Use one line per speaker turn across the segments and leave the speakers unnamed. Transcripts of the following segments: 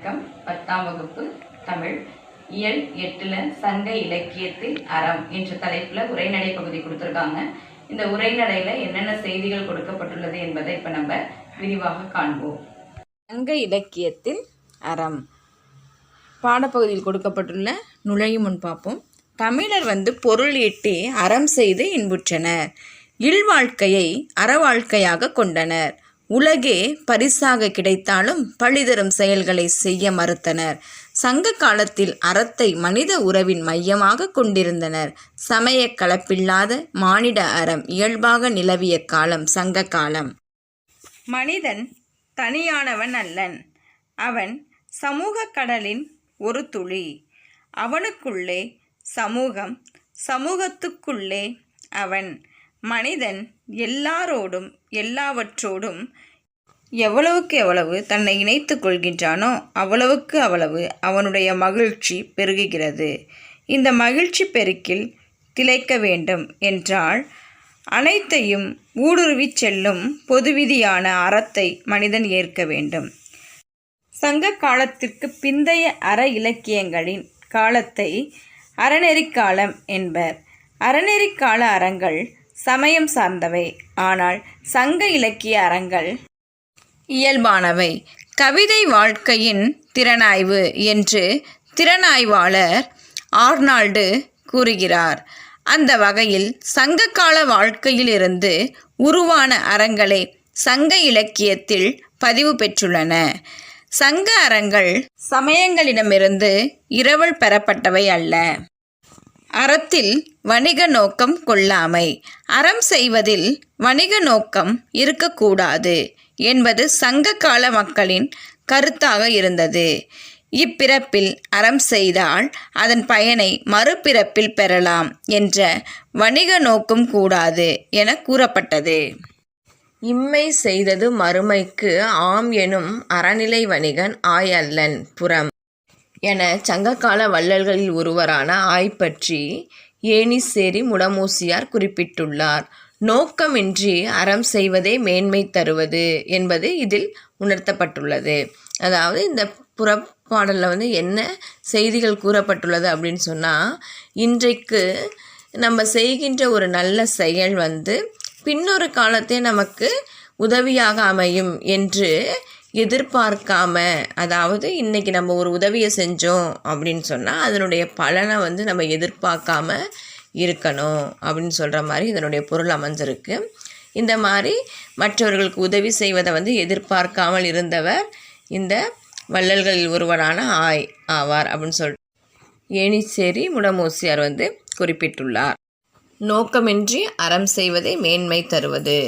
வணக்கம். பத்தாம் வகுப்பு தமிழ். இயல் எட்டுல சங்க இலக்கியத்தில் அறம் என்ற தலைப்புல உரைநடை பகுதி கொடுத்துருக்காங்க. இந்த உரைநடையில என்னென்ன செய்திகள் கொடுக்கப்பட்டுள்ளது என்பதை இப்ப நம்ம விரிவாக காண்போம்.
சங்க இலக்கியத்தில் அறம். பாடப்பகுதியில் கொடுக்கப்பட்டுள்ள நுழையும் முன் பார்ப்போம். தமிழர் வந்து பொருள் ஈட்டி அறம் செய்து இன்புற்றனர். இல்வாழ்க்கையை அறவாழ்க்கையாக கொண்டனர். உலகே பரிசாக கிடைத்தாலும் பழிதரும் செயல்களை செய்ய மறுத்தனர். சங்க காலத்தில் அறத்தை மனித உறவின் மையமாக கொண்டிருந்தனர். சமய கலப்பில்லாத மானிட அறம் இயல்பாக நிலவிய காலம் சங்க காலம். மனிதன் தனியானவன் அல்லன். அவன் சமூக கடலின் ஒரு துளி. அவனுக்குள்ளே சமூகம் சமூகத்துக்குள்ளே அவன். மனிதன் எல்லாரோடும் எல்லாவற்றோடும் எவ்வளவுக்கு எவ்வளவு தன்னை இணைத்து கொள்கின்றானோ அவ்வளவுக்கு அவ்வளவு அவனுடைய மகிழ்ச்சி பெருகுகிறது. இந்த மகிழ்ச்சி பெருக்கில் திளைக்க வேண்டும் என்றால் அனைத்தையும் ஊடுருவிச் செல்லும் பொதுவிதியான அறத்தை மனிதன் ஏற்க வேண்டும். சங்க காலத்திற்கு பிந்தைய அற இலக்கியங்களின் காலத்தை அறநெறிக்காலம் என்பர். அறநெறிக்கால அறங்கள் சமயம் சார்ந்தவை. ஆனால் சங்க இலக்கிய அறங்கள் இயல்பானவை. கவிதை வாழ்க்கையின் திறனாய்வு என்று திறனாய்வாளர் ஆர்னால்டு கூறுகிறார். அந்த வகையில் சங்ககால வாழ்க்கையிலிருந்து உருவான அறங்களே சங்க இலக்கியத்தில் பதிவு பெற்றுள்ளன. சங்க அறங்கள் சமயங்களிடமிருந்து இரவல் பெறப்பட்டவை அல்ல. அறத்தில் வணிக நோக்கம் கொள்ளாமை. அறம் செய்வதில் வணிக நோக்கம் இருக்கக்கூடாது என்பது சங்க கால மக்களின் கருத்தாக இருந்தது. இப்பிறப்பில் அறம் செய்தால் அதன் பயனை மறுபிறப்பில் பெறலாம் என்ற வணிக நோக்கம் கூடாது என கூறப்பட்டது. இம்மை செய்தது மறுமைக்கு ஆம் எனும் அறநிலை வணிகன் ஆயல்லன் புறம். என சங்ககால வள்ளல்களில் ஒருவரான ஆய்ப்பற்றி ஏனிசேரி முடமூசியார் குறிப்பிட்டுள்ளார். நோக்கமின்றி அறம் செய்வதே மேன்மை தருவது என்பது இதில் உணர்த்தப்பட்டுள்ளது. அதாவது இந்த புறப்பாடலில் வந்து என்ன செய்திகள் கூறப்பட்டுள்ளது அப்படின்னு சொன்னால் இன்றைக்கு நம்ம செய்கின்ற ஒரு நல்ல செயல் வந்து பின்னொரு காலத்தே நமக்கு உதவியாக அமையும் என்று எதிர்பார்க்காம அதாவது இன்றைக்கி நம்ம ஒரு உதவியை செஞ்சோம் அப்படின்னு சொன்னால் அதனுடைய பலனை வந்து நம்ம எதிர்பார்க்காம இருக்கணும் அப்படின்னு சொல்கிற மாதிரி இதனுடைய பொருள் அமைஞ்சிருக்கு. இந்த மாதிரி மற்றவர்களுக்கு உதவி செய்வதை வந்து எதிர்பார்க்காமல் இருந்தவர் இந்த வள்ளல்களில் ஒருவரான ஆய் ஆவார் அப்படின்னு சொல்லிட்டு ஏனிச்சேரி முடமூசியார் வந்து குறிப்பிட்டுள்ளார். நோக்கமின்றி அறம் செய்வதே மேன்மை தருவது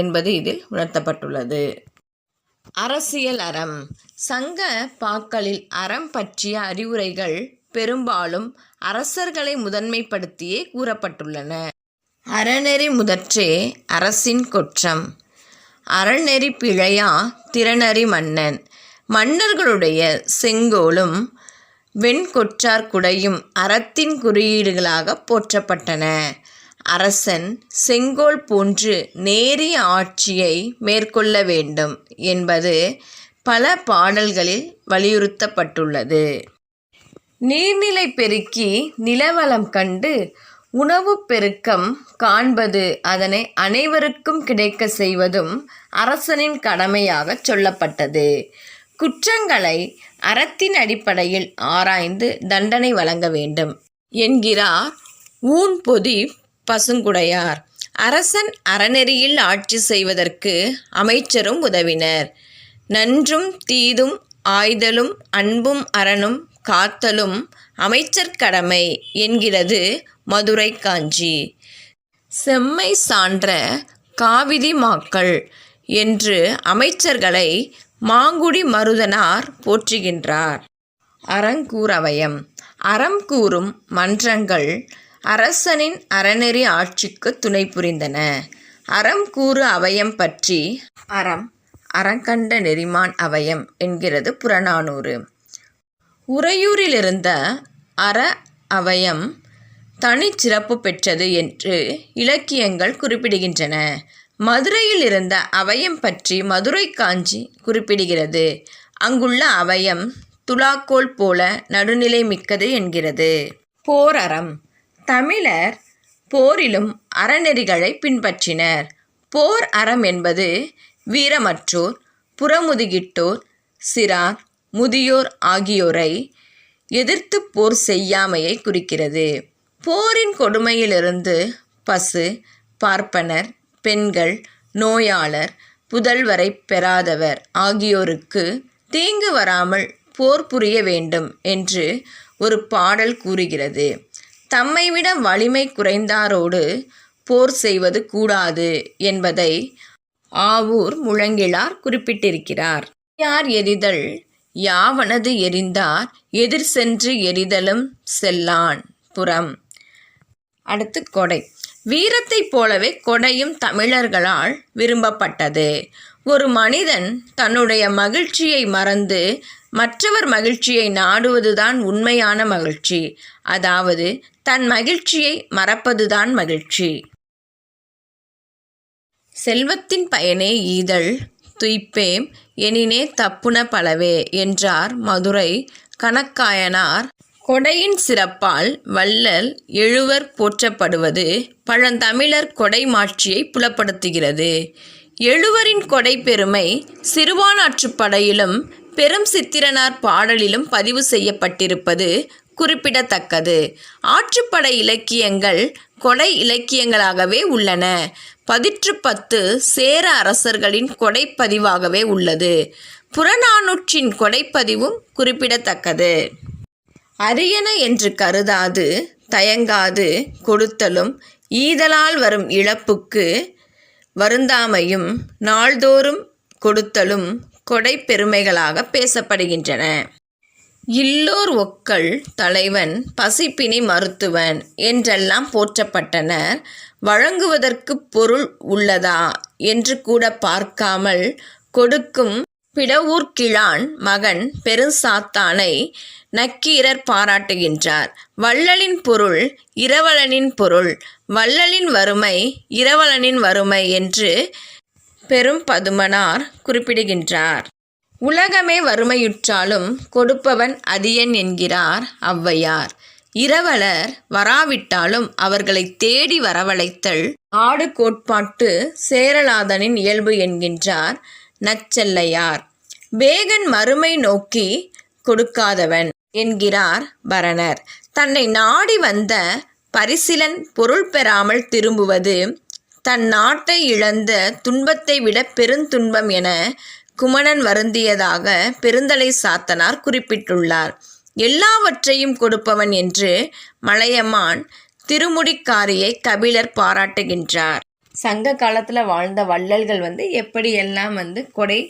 என்பது இதில் உணர்த்தப்பட்டுள்ளது. அரசியல் அறம். சங்க பாக்களில் அறம் பற்றிய அறிவுரைகள் பெரும்பாலும் அரசர்களை முதன்மைப்படுத்தியே கூறப்பட்டுள்ளன. அறநெறி முதற்றே அரசின் குற்றம். அறநெறி பிழையா திறனறி மன்னன். மன்னர்களுடைய செங்கோலும் வெண்கொற்றார் குடையும் அறத்தின் குறியீடுகளாக போற்றப்பட்டன. அரசன் செங்கோல் போன்று நேரிய ஆட்சியை மேற்கொள்ள வேண்டும் என்பது பல பாடல்களில் வலியுறுத்தப்பட்டுள்ளது. நீர்நிலை பெருக்கி நிலவளம் கண்டு உணவு பெருக்கம் காண்பது அதனை அனைவருக்கும் கிடைக்க செய்வதும் அரசனின் கடமையாக சொல்லப்பட்டது. குற்றங்களை அறத்தின் அடிப்படையில் ஆராய்ந்து தண்டனை வழங்க வேண்டும். என்கிறார் ஊன் பொதி பசுங்குடையார். அரசன் அறநெறியில் ஆட்சி செய்வதற்கு அமைச்சரும் உதவினர். நன்றும் தீதும் ஆய்தலும் அன்பும் அறனும் காத்தலும் அமைச்சர் கடமை என்கிறது மதுரை காஞ்சி. செம்மை சான்ற காவிதி மாக்கள் என்று அமைச்சர்களை மாங்குடி மருதனார் போற்றுகின்றார். அறங்கூறவயம். அறம் கூறும் மன்றங்கள் அரசனின் அறநெறி ஆட்சிக்கு துணை புரிந்தன. அறம் கூறு அவயம் பற்றி அறம். அறங்கண்ட நெறிமான் அவயம் என்கிறது புறநானூறு. உறையூரிலிருந்த அற அவயம் தனிச்சிறப்பு பெற்றது என்று இலக்கியங்கள் குறிப்பிடுகின்றன. மதுரையில் இருந்த அவயம் பற்றி மதுரை காஞ்சி குறிப்பிடுகிறது. அங்குள்ள அவயம் துலாக்கோல் போல நடுநிலை மிக்கது என்கிறது. போர் அறம். தமிழர் போரிலும் அறநெறிகளை பின்பற்றினர். போர் அறம் என்பது வீரமற்றோர் புறமுதுகிட்டோர் சிறார் முதியோர் ஆகியோரை எதிர்த்து போர் செய்யாமையை குறிக்கிறது. போரின் கொடுமையிலிருந்து பசு பார்ப்பனர் பெண்கள் நோயாளர் புதல்வரை பெறாதவர் ஆகியோருக்கு தீங்கு வராமல் போர் புரிய வேண்டும் என்று ஒரு பாடல் கூறுகிறது. தம்மை விட வலிமை குறைந்தாரோடு போர் செய்வது கூடாது என்பதை ஆவூர் முழங்கிலார் குறிப்பிட்டிருக்கிறார். யார் எரிதல்? யாவனது எரிந்தார்? எதிர் சென்று எரிதலும் செல்லான் புறம். அடுத்து கொடை. வீரத்தைப் போலவே கொடையும் தமிழர்களால் விரும்பப்பட்டது. ஒரு மனிதன் தன்னுடைய மகிழ்ச்சியை மறந்து மற்றவர் மகிழ்ச்சியை நாடுவதுதான் உண்மையான மகிழ்ச்சி. அதாவது தன் மகிழ்ச்சியை மறப்பதுதான் மகிழ்ச்சி. செல்வத்தின் பயனே ஈதல் துய்ப்பேம் எனினே தப்புன பலவே என்றார் மதுரை கணக்காயனார். கொடையின் சிறப்பால் வள்ளல் எழுவர் போற்றப்படுவது பழந்தமிழர் கொடை மாட்சியை புலப்படுத்துகிறது. எழுவரின் கொடை பெருமை சிறுவானாற்றுப் படையிலும் பெரும் சித்திரனார் பாடலிலும் பதிவு செய்யப்பட்டிருப்பது குறிப்பிடத்தக்கது. ஆற்றுப்படை இலக்கியங்கள் கொடை இலக்கியங்களாகவே உள்ளன. பதிற்று பத்து சேர அரசர்களின் கொடைப்பதிவாகவே உள்ளது. புறநானூற்றின் கொடைப்பதிவும் குறிப்பிடத்தக்கது. அரியன என்று கருதாது தயங்காது கொடுத்தலும் ஈதலால் வரும் இழப்புக்கு வருந்தாமையும் நாள்தோறும் கொடுத்தலும் கொடை பெருமைகளாக பேசப்படுகின்றன. இல்லோர் ஒக்கள் தலைவன் பசிப்பினி மருத்துவன் என்றெல்லாம் போற்றப்பட்டனர். வழங்குவதற்கு பொருள் உள்ளதா? என்று கூட பார்க்காமல் கொடுக்கும் பிடவூர்கிழான் மகன் பெருசாத்தானை நக்கீரர் பாராட்டுகின்றார். வள்ளலின் பொருள் இரவலனின் பொருள். வள்ளலின் வறுமை இரவலனின் வறுமை என்று பெரும் பதுமனார் குறிப்பிடுகின்றார். உலகமே வறுமையுற்றாலும் கொடுப்பவன் அதியன் என்கிறார் ஔவையார். இரவலர் வராவிட்டாலும் அவர்களை தேடி வரவழைத்தல் ஆடு கோட்பாட்டு சேரலாதனின் இயல்பு என்கின்றார். நச்செல்லையார். வேகன் மறுமை நோக்கி கொடுக்காதவன் என்கிறார் பரணர். தன்னை நாடி வந்த பரிசிலன் பொருள் பெறாமல் திரும்புவது தன் நாட்டை இழந்த துன்பத்தை விட பெருந்துன்பம் என குமணன் வருந்தியதாக பெருந்தலை சாத்தனார் குறிப்பிட்டுள்ளார். எல்லாவற்றையும் கொடுப்பவன் என்று மலையமான் திருமுடிக்காரியை கபிலர் பாராட்டுகின்றார். சங்க காலத்தில் வாழ்ந்த வள்ளல்கள் வந்து எப்படியெல்லாம் வந்து கொடை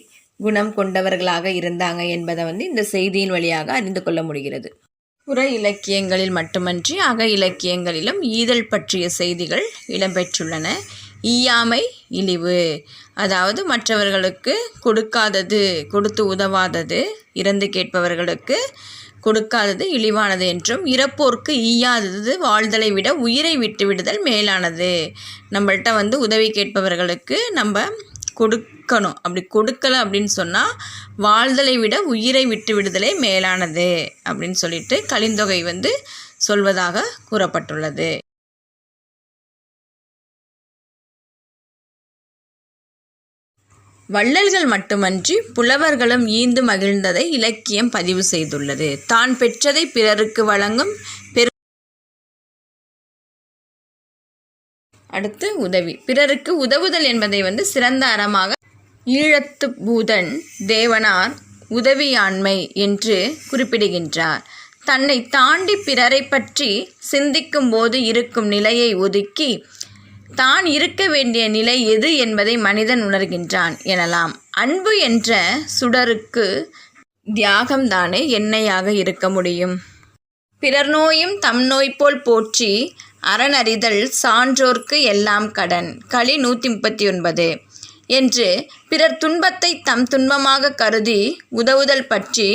குணம் கொண்டவர்களாக இருந்தாங்க என்பதை வந்து இந்த செய்தியின் வழியாக அறிந்து கொள்ள முடிகிறது. புற இலக்கியங்களில் மட்டுமன்றி அக இலக்கியங்களிலும் ஈதல் பற்றிய செய்திகள் இடம்பெற்றுள்ளன. ஈயாமை இழிவு அதாவது மற்றவர்களுக்கு கொடுக்காதது கொடுத்து உதவாதது இறந்து கேட்பவர்களுக்கு கொடுக்காதது இழிவானது என்றும் இறப்போர்க்கு ஈயாதது வாழ்தலை விட உயிரை விட்டு விடுதல் மேலானது. நம்மள்கிட்ட வந்து உதவி கேட்பவர்களுக்கு நம்ம கொடுக்கணும். அப்படி கொடுக்கல அப்படின்னு சொன்னால் வாழ்தலை விட உயிரை விட்டு விடுதலே மேலானது அப்படின்னு சொல்லிட்டு கலிந்தொகை வந்து சொல்வதாக கூறப்பட்டுள்ளது. வள்ளல்கள் மட்டுமன்றி புலவர்களும் ஈந்து மகிழ்ந்ததை இலக்கியம் பதிவு செய்துள்ளது. தான் பெற்றதை பிறருக்கு வழங்கும் பெரு அடுத்து உதவி. பிறருக்கு உதவுதல் என்பதை வந்து சிறந்த அறமாக ஈழத்து பூதன் தேவனார் உதவியாண்மை என்று குறிப்பிடுகின்றார். தன்னை தாண்டி பிறரை பற்றி சிந்திக்கும் போது இருக்கும் நிலையை ஒதுக்கி தான் இருக்க வேண்டிய நிலை எது என்பதை மனிதன் உணர்கின்றான் எனலாம். அன்பு என்ற சுடருக்கு தியாகம்தானே எண்ணெயாக இருக்க முடியும். பிறர் நோயும் தம் நோய் போல் போற்றி அறனறிதல் சான்றோர்க்கு எல்லாம் கடன். களி நூற்றி முப்பத்தி ஒன்பது என்று பிறர் துன்பத்தை தம் துன்பமாக கருதி உதவுதல் பற்றி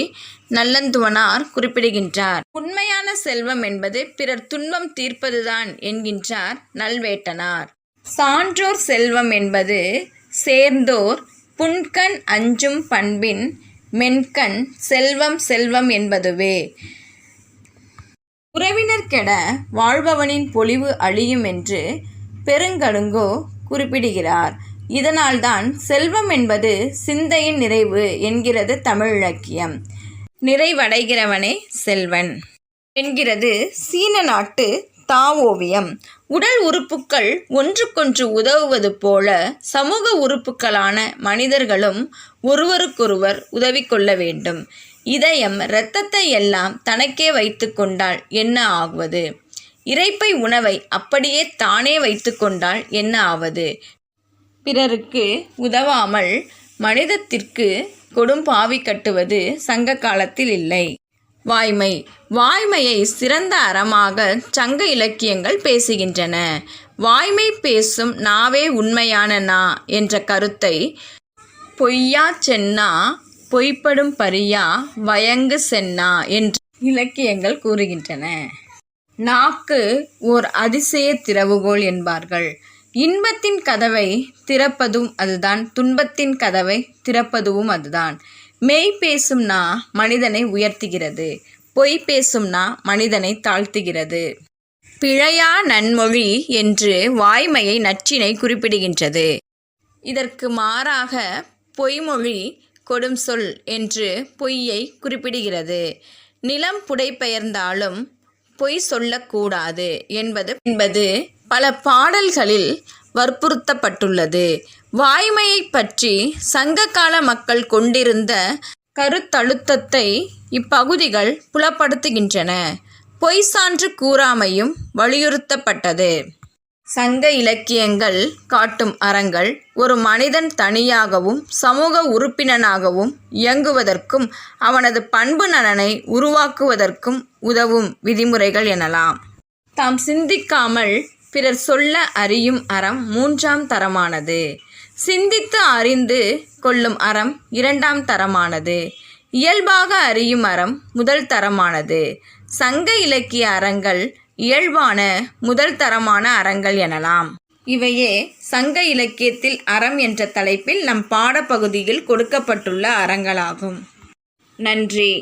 நல்லந்துவனார் குறிப்பிடுகின்றார். உண்மையான செல்வம் என்பது பிறர் துன்பம் தீர்ப்பதுதான் என்கின்றார் நல்வேட்டனார். சான்றோர் செல்வம் என்பது சேர்ந்தோர் புன்கண் அஞ்சும் பண்பின் மென்கண் செல்வம் செல்வம் என்பதுவே. உறவினர் கெட வாழ்பவனின் பொலிவு அழியும் என்று பெருங்கடுங்கோ குறிப்பிடுகிறார். இதனால்தான் செல்வம் என்பது சிந்தையின் நிறைவு என்கிறது தமிழ் இலக்கியம். நிறைவடைகிறவனே செல்வன். என்கிறது சீன நாட்டு தாவோவியம். உடல் உறுப்புக்கள் ஒன்றுக்கொன்று உதவுவது போல சமூக உறுப்புக்களான மனிதர்களும் ஒருவருக்கொருவர் உதவி கொள்ள வேண்டும். இதயம் இரத்தத்தை எல்லாம் தனக்கே வைத்து கொண்டால் என்ன ஆகுவது இறைப்பை உணவை அப்படியே தானே வைத்து கொண்டால் என்ன ஆவது? பிறருக்கு உதவாமல் மனிதத்திற்கு கொடும்பாவி கட்டுவது சங்க காலத்தில் இல்லை. வாய்மை. வாய்மையை சிறந்த அறமாக சங்க இலக்கியங்கள் பேசுகின்றன. வாய்மை பேசும் நாவே உண்மையான நா என்ற கருத்தை பொய்யா சென்னா பொய்ப்படும் பரியா வயங்கு சென்னா என்று இலக்கியங்கள் கூறுகின்றன. நாக்கு ஓர் அதிசய திறவுகோல் என்பார்கள். இன்பத்தின் கதவை திறப்பதும் அதுதான் துன்பத்தின் கதவை திறப்பதும் அதுதான். மெய் பேசும் நா மனிதனை உயர்த்துகிறது பொய் பேசும் நா மனிதனை தாழ்த்துகிறது. பிழையா நன்மொழி என்று வாய்மையை நச்சினை குறிப்பிடுகின்றது. இதற்கு மாறாக பொய்மொழி கொடும் சொல் என்று பொய்யை குறிப்பிடுகிறது. நிலம் புடைபெயர்ந்தாலும் பொய் சொல்லக்கூடாது என்பது என்பது பல பாடல்களில் வற்புறுத்தப்பட்டுள்ளது. வாய்மையை பற்றி சங்ககால மக்கள் கொண்டிருந்த கருத்தழுத்தத்தை இப்பகுதிகள் புலப்படுத்துகின்றன. பொய் சான்று கூறாமையும் வலியுறுத்தப்பட்டது. சங்க இலக்கியங்கள் காட்டும் அறங்கள் ஒரு மனிதன் தனியாகவும் சமூக உறுப்பினனாகவும் இயங்குவதற்கும் அவனது பண்பு நலனை உருவாக்குவதற்கும் உதவும் விதிமுறைகள் எனலாம். தாம் சிந்திக்காமல் பிறர் சொல்ல அறியும் அறம் மூன்றாம் தரமானது. சிந்தித்து அறிந்து கொள்ளும் அறம் இரண்டாம் தரமானது. இயல்பாக அறியும் அறம் முதல் தரமானது. சங்க இலக்கிய அறங்கள் இயல்பான முதல் தரமான அறங்கள் எனலாம். இவையே சங்க இலக்கியத்தில் அறம் என்ற தலைப்பில் நம் பாடப்பகுதியில் கொடுக்கப்பட்டுள்ள அறங்களாகும். நன்றி.